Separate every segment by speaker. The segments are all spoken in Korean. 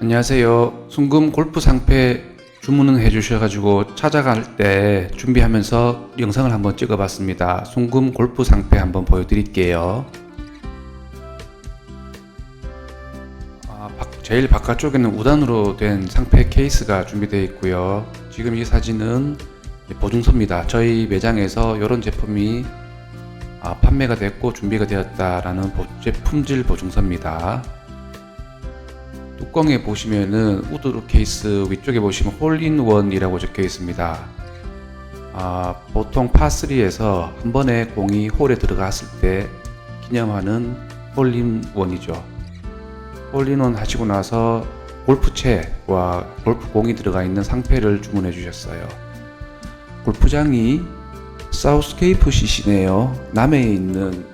Speaker 1: 안녕하세요. 순금 골프 상패 주문을 해주셔가지고 찾아갈 때 준비하면서 영상을 한번 찍어봤습니다. 순금 골프 상패 한번 보여드릴게요. 아, 바- 제일 바깥쪽에는 우단으로 된 상패 케이스가 준비되어 있고요. 지금 이 사진은 보증서입니다. 저희 매장에서 이런 제품이 아, 판매가 됐고 준비가 되었다라는 보- 제품질 보증서입니다. 뚜껑에 보시면은 우드 케이스 위쪽에 보시면 홀인원이라고 적혀 있습니다. 아, 보통 파3에서 한 번에 공이 홀에 들어갔을 때 기념하는 홀인원이죠. 홀인원 하시고 나서 골프채와 골프공이 들어가 있는 상패를 주문해 주셨어요. 골프장이 사우스케이프 CC네요. 남해에 있는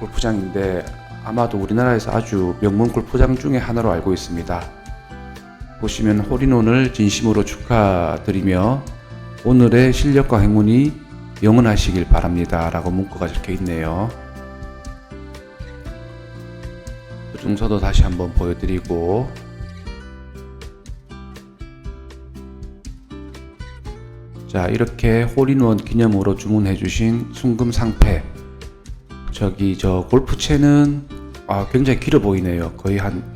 Speaker 1: 골프장인데 아마도 우리나라에서 아주 명문 골프장 중에 하나로 알고 있습니다. 보시면 홀인원을 진심으로 축하드리며 오늘의 실력과 행운이 영원하시길 바랍니다. 라고 문구가 적혀 있네요. 보증서도 다시 한번 보여드리고 자 이렇게 홀인원 기념으로 주문해 주신 순금 상패 저기 저 골프채는 아, 굉장히 길어 보이네요. 거의 한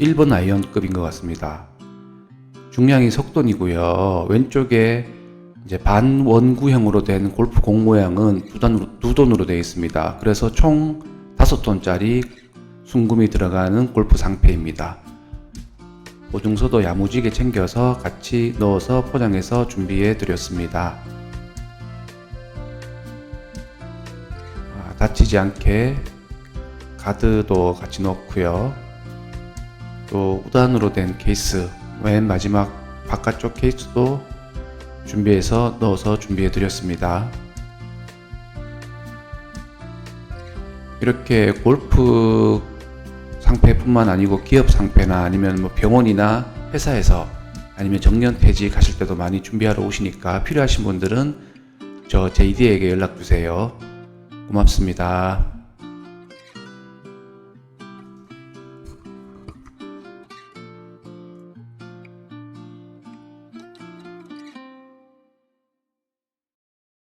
Speaker 1: 1번 아이언급인 것 같습니다. 중량이 석돈이고요. 왼쪽에 이제 반원구형으로 된 골프 공 모양은 두 단으로, 두 돈으로 되어 있습니다. 그래서 총 다섯 돈짜리 순금이 들어가는 골프 상패입니다. 보증서도 야무지게 챙겨서 같이 넣어서 포장해서 준비해 드렸습니다. 다치지 않게 가드도 같이 넣고요. 또 우단으로 된 케이스 맨 마지막 바깥쪽 케이스도 준비해서 넣어서 준비해 드렸습니다. 이렇게 골프 상패뿐만 아니고 기업 상패나 아니면 뭐 병원이나 회사에서 아니면 정년 퇴직 하실 때도 많이 준비하러 오시니까 필요하신 분들은 저 JD에게 연락 주세요. 고맙습니다.